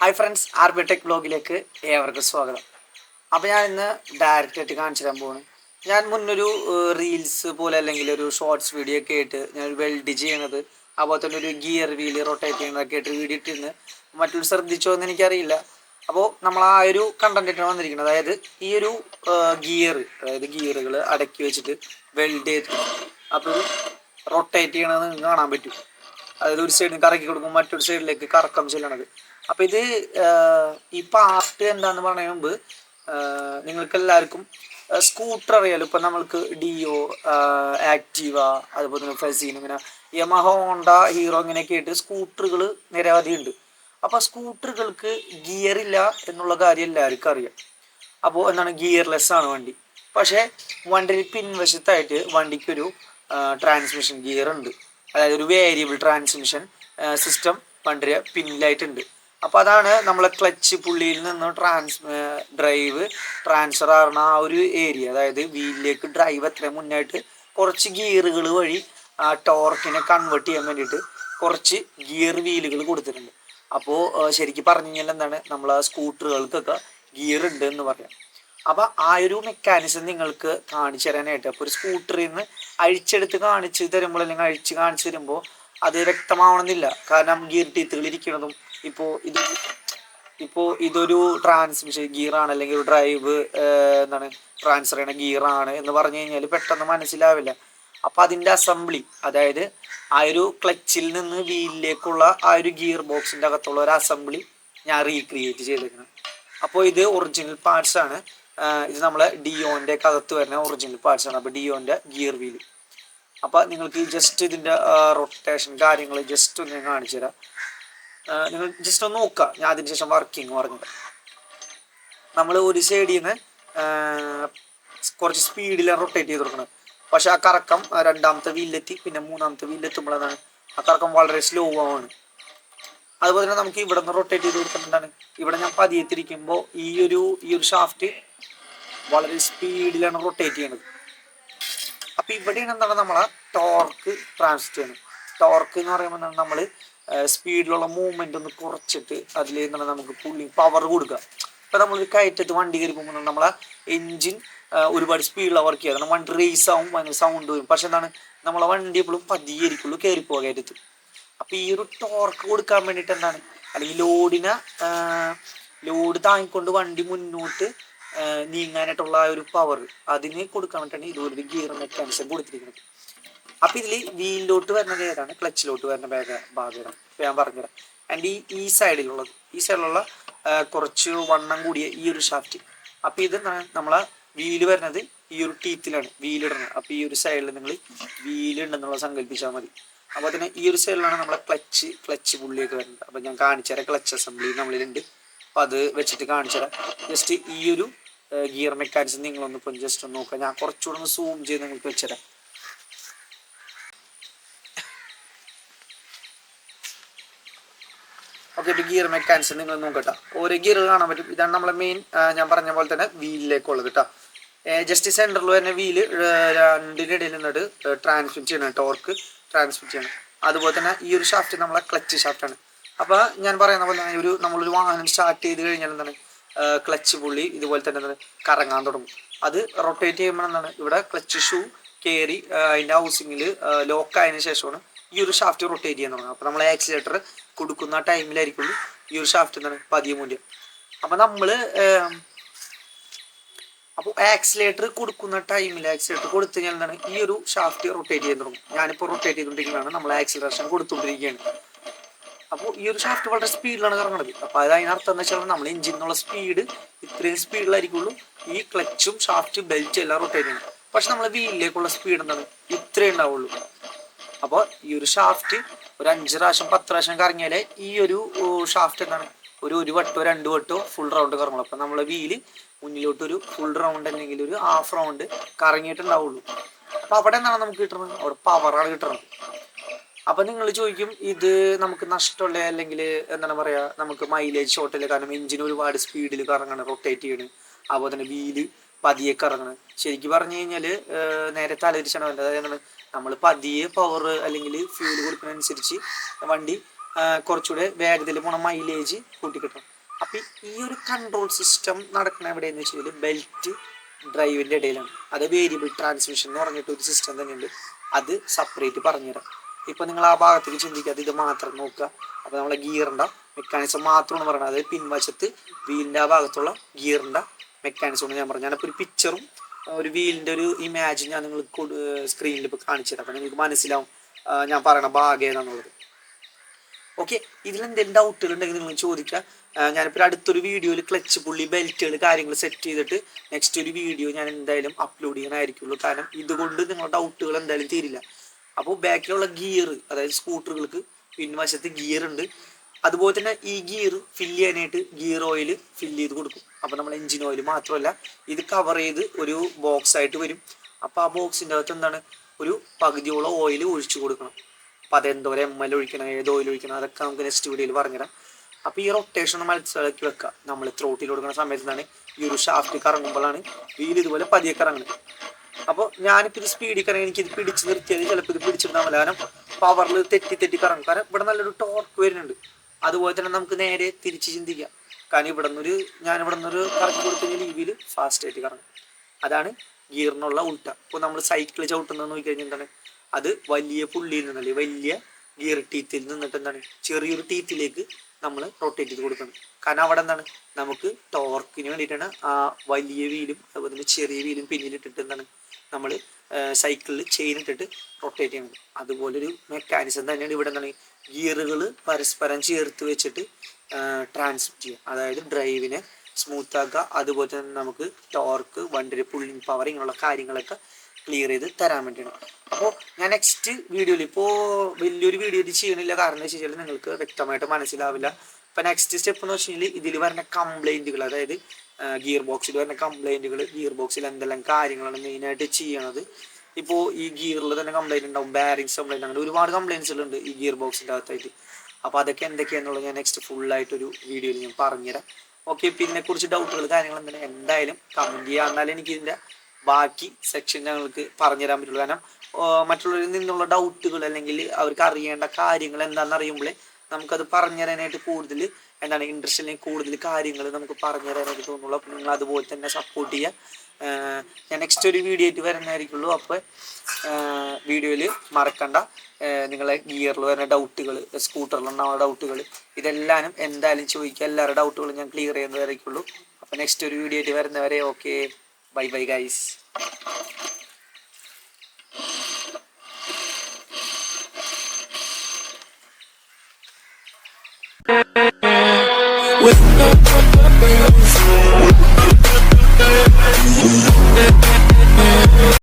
Hi friends R B tech ബ്ലോഗിലേക്ക് ഏവർക്കും സ്വാഗതം. അപ്പോൾ ഞാൻ ഇന്ന് ഡയറക്റ്റ് ആയിട്ട് കാണിച്ചു തരാൻ പോകുന്നു ഞാൻ മുന്നൊരു റീൽസ് പോലെ അല്ലെങ്കിൽ ഒരു ഷോർട്സ് വീഡിയോ ഒക്കെ ആയിട്ട് ഞാൻ വെൽഡ് ചെയ്യണത് അതുപോലെ തന്നെ ഒരു ഗിയർ വീൽ റൊട്ടേറ്റ് ചെയ്യുന്നതൊക്കെ ആയിട്ട് വീഡിയോ ഇട്ടിരുന്ന് മറ്റൊരു ശ്രദ്ധിച്ചോ എന്ന് എനിക്കറിയില്ല. അപ്പോൾ നമ്മൾ ആ ഒരു കണ്ടന്റിട്ടാണ് വന്നിരിക്കുന്നത്. അതായത് ഈ ഒരു ഗിയർ അതായത് ഗിയറുകൾ അടക്കി വെച്ചിട്ട് വെൽഡ് ചെയ്ത് അപ്പോൾ റൊട്ടേറ്റ് ചെയ്യണത് കാണാൻ പറ്റും. അതായത് ഒരു സൈഡിൽ കറക്കി കൊടുക്കും മറ്റൊരു സൈഡിലേക്ക് കറക്കം ചെല്ലണത്. അപ്പൊ ഇത് ഈ പാർട്ട് എന്താന്ന് പറയുന്ന മുമ്പ് നിങ്ങൾക്ക് എല്ലാവർക്കും സ്കൂട്ടർ അറിയാലോ. ഇപ്പൊ നമ്മൾക്ക് ഡിയോ ആക്റ്റീവ അതുപോലെ തന്നെ ഫസീൻ ഇങ്ങനെ യമഹ ഹോണ്ട ഹീറോ ഇങ്ങനെയൊക്കെ ആയിട്ട് സ്കൂട്ടറുകൾ നിരവധി ഉണ്ട്. അപ്പൊ സ്കൂട്ടറുകൾക്ക് ഗിയർ ഇല്ല എന്നുള്ള കാര്യം എല്ലാവർക്കും അറിയാം. അപ്പോൾ എന്താണ് ഗിയർലെസ് ആണ് വണ്ടി. പക്ഷേ വണ്ടിയിൽ പിൻവശത്തായിട്ട് വണ്ടിക്കൊരു ട്രാൻസ്മിഷൻ ഗിയർ ഉണ്ട്. അതായത് ഒരു വേരിയബിൾ ട്രാൻസ്മിഷൻ സിസ്റ്റം വണ്ടിയുടെ പിന്നിലായിട്ടുണ്ട്. അപ്പോൾ അതാണ് നമ്മളെ ക്ലച്ച് പുള്ളിയിൽ നിന്ന് ട്രാൻസ് ഡ്രൈവ് ട്രാൻസ്ഫർ ആകുന്ന ആ ഒരു ഏരിയ അതായത് വീലിലേക്ക് ഡ്രൈവ് എത്ര മുന്നായിട്ട് കുറച്ച് ഗിയറുകൾ വഴി ആ ടോർക്കിനെ കൺവേർട്ട് ചെയ്യാൻ വേണ്ടിയിട്ട് കുറച്ച് ഗിയർ വീലുകൾ കൊടുത്തിട്ടുണ്ട്. അപ്പോൾ ശരിക്കും പറഞ്ഞു കഴിഞ്ഞാൽ എന്താണ്? നമ്മൾ ആ സ്കൂട്ടറുകൾക്കൊക്കെ ഗിയർ ഉണ്ട് എന്ന് പറയാം. അപ്പോൾ ആ ഒരു മെക്കാനിസം നിങ്ങൾക്ക് കാണിച്ചു തരാനായിട്ട് അപ്പൊ ഒരു സ്കൂട്ടറിൽ നിന്ന് അഴിച്ചെടുത്ത് കാണിച്ച് തരുമ്പോൾ അല്ലെങ്കിൽ അഴിച്ച് കാണിച്ചു തരുമ്പോൾ അത് വ്യക്തമാവണമെന്നില്ല. കാരണം ഗിയർ ടീത്തുകൾ ഇരിക്കുന്നതും ഇപ്പോ ഇത് ഇപ്പോ ഇതൊരു ട്രാൻസ്മിഷൻ ഗിയറാണ് അല്ലെങ്കിൽ ഒരു ഡ്രൈവ് എന്താണ് ട്രാൻസ്ഫർ ചെയ്യണ ഗിയറാണ് എന്ന് പറഞ്ഞു കഴിഞ്ഞാൽ പെട്ടെന്ന് മനസ്സിലാവില്ല. അപ്പൊ അതിന്റെ അസംബ്ലി അതായത് ആ ഒരു ക്ലച്ചിൽ നിന്ന് വീലിലേക്കുള്ള ആ ഒരു ഗിയർ ബോക്സിന്റെ അകത്തുള്ള ഒരു അസംബ്ലി ഞാൻ റീക്രിയേറ്റ് ചെയ്തിരിക്കുന്നത് അപ്പോൾ ഇത് ഒറിജിനൽ പാർട്സ് ആണ്. ഇത് നമ്മളെ ഡിയോന്റെ അകത്ത് വരുന്ന ഒറിജിനൽ പാർട്സ് ആണ്. അപ്പോൾ ഡിയോന്റെ ഗിയർ വീൽ അപ്പോൾ നിങ്ങൾക്ക് ജസ്റ്റ് ഇതിന്റെ റൊട്ടേഷൻ കാര്യങ്ങൾ ജസ്റ്റ് ഒന്ന് ഞാൻ കാണിച്ചു തരാം നിങ്ങൾ ജസ്റ്റ് ഒന്ന് നോക്കുക. ഞാൻ അതിനുശേഷം വർക്കിംഗ് പറഞ്ഞത്. നമ്മൾ ഒരു സൈഡിൽ നിന്ന് കുറച്ച് സ്പീഡിലാണ് റൊട്ടേറ്റ് ചെയ്ത് കൊടുക്കണം പക്ഷെ ആ കറക്കം രണ്ടാമത്തെ വീലിലെത്തി പിന്നെ മൂന്നാമത്തെ വീലിലെത്തുമ്പോഴാണ് ആ കറക്കം വളരെ സ്ലോ ആവാണ് അതുപോലെ തന്നെ നമുക്ക് ഇവിടെ നിന്ന് റൊട്ടേറ്റ് ചെയ്ത് കൊടുക്കുന്നുണ്ടാണ് ഇവിടെ ഞാൻ പതിയെ തിരിക്കുമ്പോൾ ഈ ഒരു ഈ ഒരു ഷാഫ്റ്റ് വളരെ സ്പീഡിലാണ് റൊട്ടേറ്റ് ചെയ്യണത്. അപ്പം ഇവിടെയാണ് എന്താണ് നമ്മളെ ടോർക്ക് ട്രാൻസ്ഫർ ചെയ്യുന്നത്. ടോർക്ക് എന്ന് പറയുമ്പോൾ നമ്മൾ സ്പീഡിലുള്ള മൂവ്മെന്റ് ഒന്ന് കുറച്ചിട്ട് അതിൽ എന്താണ് നമുക്ക് പുള്ളി പവർ കൊടുക്കുക ഇപ്പൊ നമ്മൾ കയറ്റത്ത് വണ്ടി കയറി പോകുമ്പോൾ നമ്മളെ എഞ്ചിൻ ഒരുപാട് സ്പീഡിലാണ് വർക്ക് ചെയ്യുക വണ്ടി റേസ് ആവും ഭയങ്കര സൗണ്ട് വരും. പക്ഷെ എന്താണ് നമ്മളെ വണ്ടി എപ്പോഴും പതിയായിരിക്കുള്ളൂ കയറി പോകാൻ കയറ്റത്ത്. അപ്പൊ ഈ ഒരു ടോർക്ക് കൊടുക്കാൻ വേണ്ടിട്ട് എന്താണ് അല്ലെങ്കിൽ ലോഡിനെ ലോഡ് താങ്ങിക്കൊണ്ട് വണ്ടി മുന്നോട്ട് നീങ്ങാനായിട്ടുള്ള ആ ഒരു പവർ അതിന് കൊടുക്കാൻ വേണ്ടിയിട്ടാണ് ഇതുപോലൊരു ഗിയർ മെക്കാനിസം കൊടുത്തിരിക്കുന്നത്. അപ്പൊ ഇതിൽ വീലിലോട്ട് വരുന്നത് ഏതാണ് ക്ലച്ചിലോട്ട് വരുന്ന ബാഗ് ഭാഗമാണ് ഞാൻ പറഞ്ഞുതരാം. ആൻഡ് ഈ ഈ സൈഡിലുള്ളത് ഈ സൈഡിലുള്ള കുറച്ച് വണ്ണം കൂടിയ ഈ ഒരു ഷാഫ്റ്റ് അപ്പൊ ഇത് നമ്മളെ വീൽ വരുന്നത് ഈ ഒരു ടീത്തിലാണ് വീലിടുന്നത്. അപ്പൊ ഈ ഒരു സൈഡിൽ നിങ്ങൾ വീലുണ്ടെന്നുള്ളത് സങ്കല്പിച്ചാൽ മതി. അപ്പൊ അതിന് ഈ ഒരു സൈഡിലാണ് നമ്മളെ ക്ലച്ച് ക്ലച്ച് പുള്ളിയൊക്കെ വരുന്നത്. അപ്പൊ ഞാൻ കാണിച്ചു തരാം ക്ലച്ച് അസംബ്ലി നമ്മളിലുണ്ട്. അപ്പൊ അത് വെച്ചിട്ട് കാണിച്ചു തരാം. ജസ്റ്റ് ഈ ഒരു ഗിയർ മെക്കാനിസം നിങ്ങളൊന്ന് ഇപ്പം ജസ്റ്റ് ഒന്ന് നോക്കാം ഞാൻ കുറച്ചുകൂടെ ഒന്ന് സൂം ചെയ്ത് നിങ്ങൾക്ക് വെച്ചുതരാം. ഓക്കെ ഒരു ഗിയർ മെക്കാനിസം നിങ്ങൾ നോക്കട്ടോ ഒരു ഗിയർ കാണാൻ പറ്റും. ഇതാണ് നമ്മളെ മെയിൻ ഞാൻ പറഞ്ഞ പോലെ തന്നെ വീലിലേക്കുള്ളത് കേട്ടോ ജസ്റ്റ് സെന്ററിൽ വരുന്ന വീൽ രണ്ടിന്റെ ഇടയിൽ നിന്നിട്ട് ട്രാൻസ്മിറ്റ് ചെയ്യണം ടോർക്ക് ട്രാൻസ്മിറ്റ് ചെയ്യണം. അതുപോലെ തന്നെ ഈ ഒരു ഷാഫ്റ്റ് നമ്മളെ ക്ലച്ച് ഷാഫ്റ്റാണ് അപ്പോൾ ഞാൻ പറയുന്ന പോലെ തന്നെ ഒരു നമ്മളൊരു വാഹനം സ്റ്റാർട്ട് ചെയ്ത് കഴിഞ്ഞാൽ എന്താണ്? ക്ലച്ച് പുള്ളി ഇതുപോലെ തന്നെ എന്താണ്? കറങ്ങാൻ തുടങ്ങും. അത് റൊട്ടേറ്റ് ചെയ്യുമ്പോൾ എന്താണ്? ഇവിടെ ക്ലച്ച് ഷൂ കയറി അതിന്റെ ഹൗസിങ്ങിൽ ലോക്കായതിനു ശേഷമാണ് ഈ ഒരു ഷാഫ്റ്റ് റൊട്ടേറ്റ് ചെയ്യാൻ തുടങ്ങും അപ്പോൾ നമ്മൾ ആക്സിലേറ്റർ കൊടുക്കുന്ന ടൈമിലായിരിക്കും ഈ ഒരു ഷാഫ്റ്റ് എന്താണ് പതിയ മൂല്യം. അപ്പോൾ നമ്മൾ അപ്പോൾ ആക്സിലേറ്റർ കൊടുക്കുന്ന ടൈമിൽ ആക്സിലേറ്റർ കൊടുത്തു കഴിഞ്ഞാൽ എന്താണ്? ഈ ഒരു ഷാഫ്റ്റ് റൊട്ടേറ്റ് ചെയ്യാൻ തുടങ്ങും. ഞാനിപ്പോൾ റൊട്ടേറ്റ് ചെയ്തുകൊണ്ടിരിക്കുന്നതാണ് നമ്മൾ ആക്സിലറേഷൻ കൊടുത്തുകൊണ്ടിരിക്കുകയാണ് അപ്പോൾ ഈ ഒരു ഷാഫ്റ്റ് വളരെ സ്പീഡിലാണ് കറങ്ങുന്നത് അപ്പോൾ അത് അതിനർത്ഥം എന്ന് വെച്ചാൽ നമ്മൾ എഞ്ചിനുള്ള സ്പീഡ് ഇത്രയും സ്പീഡിലായിരിക്കുള്ളൂ ഈ ക്ലച്ചും ഷാഫ്റ്റ് ബെൽറ്റ് എല്ലാം റൊട്ടേറ്റ് ചെയ്യണം. പക്ഷെ നമ്മൾ വീലിലേക്കുള്ള സ്പീഡ് എന്താണ്? ഇത്രേ ഉണ്ടാവുള്ളൂ. അപ്പോൾ ഈ ഒരു ഷാഫ്റ്റ് ഒരു അഞ്ച് പ്രാവശ്യം പത്ത് പ്രാവശ്യം കറങ്ങിയാലേ ഈ ഒരു ഷാഫ്റ്റ് എന്താണ്? ഒരു ഒരു വട്ടോ രണ്ട് വട്ടോ ഫുൾ റൗണ്ട് കറങ്ങുള്ളൂ. അപ്പം നമ്മളെ വീൽ മുന്നിലോട്ട് ഒരു ഫുൾ റൗണ്ട് അല്ലെങ്കിൽ ഒരു ഹാഫ് റൗണ്ട് കറങ്ങിയിട്ടുണ്ടാവുള്ളൂ. അപ്പം അവിടെ എന്താണ് നമുക്ക് കിട്ടുന്നത്? അവിടെ പവറാണ് കിട്ടുന്നത്. അപ്പം നിങ്ങൾ ചോദിക്കും ഇത് നമുക്ക് നഷ്ടമുള്ള അല്ലെങ്കിൽ എന്താണ് പറയുക നമുക്ക് മൈലേജ് ഷോർട്ടില്ല കാരണം എഞ്ചിന് ഒരുപാട് സ്പീഡിൽ കറങ്ങണം റൊട്ടേറ്റ് ചെയ്യണ്. അതുപോലെ തന്നെ വീൽ പതിയെ കറങ്ങണം. ശരിക്ക് പറഞ്ഞു കഴിഞ്ഞാൽ നേരെ തലതിരിച്ചാണ് വേണ്ടത്. അതായത് നമ്മൾ പതിയെ പവർ അല്ലെങ്കിൽ ഫ്യൂൽ കൊടുക്കുന്നതനുസരിച്ച് വണ്ടി കുറച്ചുകൂടെ വേഗത്തിൽ പോണ മൈലേജ് കൂട്ടിക്കിട്ടും അപ്പം ഈ ഒരു കൺട്രോൾ സിസ്റ്റം നടക്കണ എവിടെയെന്ന് വെച്ച് കഴിഞ്ഞാൽ ബെൽറ്റ് ഡ്രൈവിന്റെ ഇടയിലാണ്. അത് വേരിയബിൾ ട്രാൻസ്മിഷൻ എന്ന് പറഞ്ഞിട്ട് ഒരു സിസ്റ്റം തന്നെയുണ്ട്. അത് സെപ്പറേറ്റ് പറഞ്ഞുതരാം. ഇപ്പം നിങ്ങൾ ആ ഭാഗത്തേക്ക് ചിന്തിക്കാതെ ഇത് മാത്രം നോക്കുക. അപ്പോൾ നമ്മളെ ഗിയറിന്റെ മെക്കാനിസം മാത്രമാണ് പറയുന്നത് അതായത് പിൻവശത്ത് വീലിന്റെ ആ ഭാഗത്തുള്ള ഗിയറിന്റെ മെക്കാനിസം ഞാൻ പറഞ്ഞു ഞാനിപ്പോൾ ഒരു പിക്ചറും ഒരു വീലിന്റെ ഒരു ഇമാജിൻ ഞാൻ നിങ്ങൾ സ്ക്രീനിൽ ഇപ്പോൾ കാണിച്ചു തരാം അപ്പോൾ നിങ്ങൾക്ക് മനസ്സിലാവും ഞാൻ പറയണ ഭാഗം ഏതാണെന്നുള്ളത് ഓക്കെ ഇതിലെന്തെങ്കിലും ഡൗട്ടുകൾ ഉണ്ടെങ്കിൽ നിങ്ങൾ ചോദിക്കുക. ഞാനിപ്പോൾ അടുത്തൊരു വീഡിയോയിൽ ക്ലച്ച് പുള്ളി ബെൽറ്റുകൾ കാര്യങ്ങൾ സെറ്റ് ചെയ്തിട്ട് നെക്സ്റ്റ് ഒരു വീഡിയോ ഞാൻ എന്തായാലും അപ്ലോഡ് ചെയ്യാനായിരിക്കുള്ളൂ. കാരണം ഇതുകൊണ്ട് നിങ്ങളുടെ ഡൗട്ടുകൾ എന്തായാലും തീരില്ല. അപ്പോൾ ബാക്കിലുള്ള ഗിയർ അതായത് സ്കൂട്ടറുകൾക്ക് പിൻവശത്ത് ഗിയർ ഉണ്ട്. അതുപോലെ തന്നെ ഈ ഗിയർ ഫില്ല് ചെയ്യാനായിട്ട് ഗിയർ ഓയിൽ ഫില്ല് ചെയ്ത് കൊടുക്കും. അപ്പോൾ നമ്മൾ എഞ്ചിൻ ഓയിൽ മാത്രമല്ല ഇത് കവർ ചെയ്ത് ഒരു ബോക്സ് ആയിട്ട് വരും. അപ്പോൾ ആ ബോക്സിന്റെ അകത്ത് എന്താണ്? ഒരു പകുതിയോളം ഓയിൽ ഒഴിച്ചു കൊടുക്കണം. അപ്പോൾ അതെന്തോരം എം എൽ ഒഴിക്കണം ഏത് ഓയിൽ ഒഴിക്കണം അതൊക്കെ നമുക്ക് നെക്സ്റ്റ് വീഡിയോയിൽ പറഞ്ഞുതരാം. അപ്പോൾ ഈ റൊട്ടേഷൻ മനസ്സിലാക്കി വെക്കുക നമ്മൾ ത്രോട്ടിൽ കൊടുക്കുന്ന സമയത്ത് എന്താണ്? ഈ ഒരു ഷാഫ്റ്റ് കറങ്ങുമ്പോഴാണ് വീൽ ഇതുപോലെ പതിയെ കറങ്ങുന്നത് അപ്പോൾ ഞാനിപ്പോൾ ഇത് സ്പീഡിൽ കറങ്ങി എനിക്ക് ഇത് പിടിച്ച് നിർത്തിയത് ചിലപ്പോൾ ഇത് പിടിച്ചിരുന്നാൽ കാരണം പവറിൽ തെറ്റി തെറ്റി കറങ്ങും. കാരണം ഇവിടെ നല്ലൊരു ടോർക്ക് വരുന്നുണ്ട്. അതുപോലെ തന്നെ നമുക്ക് നേരെ തിരിച്ച് ചിന്തിക്കാം. കാരണം ഇവിടെ നിന്നൊരു ഞാൻ ഇവിടെ നിന്നൊരു കറക്കി കൊടുത്തു കഴിഞ്ഞാൽ ഈ ഫാസ്റ്റ് ആയിട്ട് കറങ്ങും. അതാണ് ഗിയറിനുള്ള ഉൾട്ട. ഇപ്പോൾ നമ്മൾ സൈക്കിൾ ചവിട്ടുന്നത് നോക്കിക്കഴിഞ്ഞാൽ എന്താണ്? അത് വലിയ പുള്ളിയിൽ നിന്നല്ലേ വലിയ ഗിയർ ടീത്തിൽ നിന്നിട്ട് എന്താണ്? ചെറിയൊരു ടീത്തിലേക്ക് നമ്മൾ റൊട്ടേറ്റ് ചെയ്ത് കൊടുക്കണം. കാരണം അവിടെ എന്താണ്? നമുക്ക് ടോർക്കിന് വേണ്ടിയിട്ടാണ് ആ വലിയ വീലും അതുപോലെ തന്നെ ചെറിയ വീലും പിന്നിലിട്ടിട്ട് എന്താണ്? നമ്മൾ സൈക്കിളിൽ ചെയിൻ ഇട്ടിട്ട് റൊട്ടേറ്റ് ചെയ്യുന്നത് അതുപോലൊരു മെക്കാനിസം തന്നെയാണ് ഇവിടെ എന്താണ് ഗിയറുകൾ പരസ്പരം ചേർത്ത് വെച്ചിട്ട് ട്രാൻസ്മിറ്റ് ചെയ്യുക അതായത് ഡ്രൈവിനെ സ്മൂത്ത് ആക്കുക അതുപോലെ തന്നെ നമുക്ക് ടോർക്ക് വണ്ടിയുടെ പുള്ളിങ് പവർ ഇങ്ങനെയുള്ള കാര്യങ്ങളൊക്കെ ക്ലിയർ ചെയ്ത് തരാൻ വേണ്ടിയാണ്. അപ്പോൾ ഞാൻ നെക്സ്റ്റ് വീഡിയോയിൽ ഇപ്പോൾ വലിയൊരു വീഡിയോ ഇത് ചെയ്യണില്ല. കാരണം എന്താ വെച്ചാൽ നിങ്ങൾക്ക് വ്യക്തമായിട്ട് മനസ്സിലാവില്ല. അപ്പോൾ നെക്സ്റ്റ് സ്റ്റെപ്പ് എന്ന് വെച്ചാൽ ഇതിൽ വരുന്ന കംപ്ലൈന്റുകൾ അതായത് ഗിയർ ബോക്സിൽ വരുന്ന കംപ്ലൈന്റുകൾ ഗിയർ ബോക്സിൽ എന്തെല്ലാം കാര്യങ്ങളാണ് മെയിനായിട്ട് ചെയ്യണത്. ഇപ്പോൾ ഈ ഗിയറിൽ തന്നെ കംപ്ലൈന്റ് ഉണ്ടാവും ബാരിങ്സ് കംപ്ലൈന്റ് അങ്ങനെ ഒരുപാട് കംപ്ലൈന്റ്സുകളുണ്ട് ഈ ഗിയർ ബോക്സിന്റെ അകത്തായിട്ട്. അപ്പോൾ അതൊക്കെ എന്തൊക്കെയാണെന്നുള്ളത് ഞാൻ നെക്സ്റ്റ് ഫുള്ളായിട്ടൊരു വീഡിയോയിൽ ഞാൻ പറഞ്ഞുതരാം. ഓക്കെ പിന്നെ കുറിച്ച് ഡൗട്ടുകൾ കാര്യങ്ങൾ എന്തെങ്കിലും എന്തായാലും കമന്റ് ചെയ്യുക എന്നാലും എനിക്ക് ഇതിന്റെ ബാക്കി സെക്ഷൻ ഞങ്ങൾക്ക് പറഞ്ഞുതരാൻ പറ്റുള്ളൂ. കാരണം മറ്റുള്ളവരിൽ നിന്നുള്ള ഡൗട്ടുകൾ അല്ലെങ്കിൽ അവർക്ക് അറിയേണ്ട കാര്യങ്ങൾ എന്താണെന്ന് അറിയുമ്പോഴേ നമുക്കത് പറഞ്ഞു തരാനായിട്ട് കൂടുതൽ എന്താണ് ഇൻട്രസ്റ്റ് അല്ലെങ്കിൽ കൂടുതൽ കാര്യങ്ങൾ നമുക്ക് പറഞ്ഞു തരാനായിട്ട് തോന്നുള്ളൂ. അപ്പോൾ നിങ്ങൾ അതുപോലെ തന്നെ സപ്പോർട്ട് ചെയ്യുക ഞാൻ നെക്സ്റ്റ് ഒരു വീഡിയോ ആയിട്ട് വരുന്നതായിരിക്കുള്ളൂ അപ്പോൾ വീഡിയോയിൽ മറക്കണ്ട. നിങ്ങളെ ഗിയറിൽ വരുന്ന ഡൗട്ടുകൾ സ്കൂട്ടറിലുണ്ടാവുന്ന ഡൗട്ടുകൾ ഇതെല്ലാനും എന്തായാലും ചോദിക്കുക. എല്ലാവരുടെ ഡൗട്ടുകളും ഞാൻ ക്ലിയർ ചെയ്യുന്നതായിരിക്കുള്ളൂ. അപ്പോൾ നെക്സ്റ്റ് ഒരു വീഡിയോ ആയിട്ട് വരുന്നവരെ okay bye bye guys with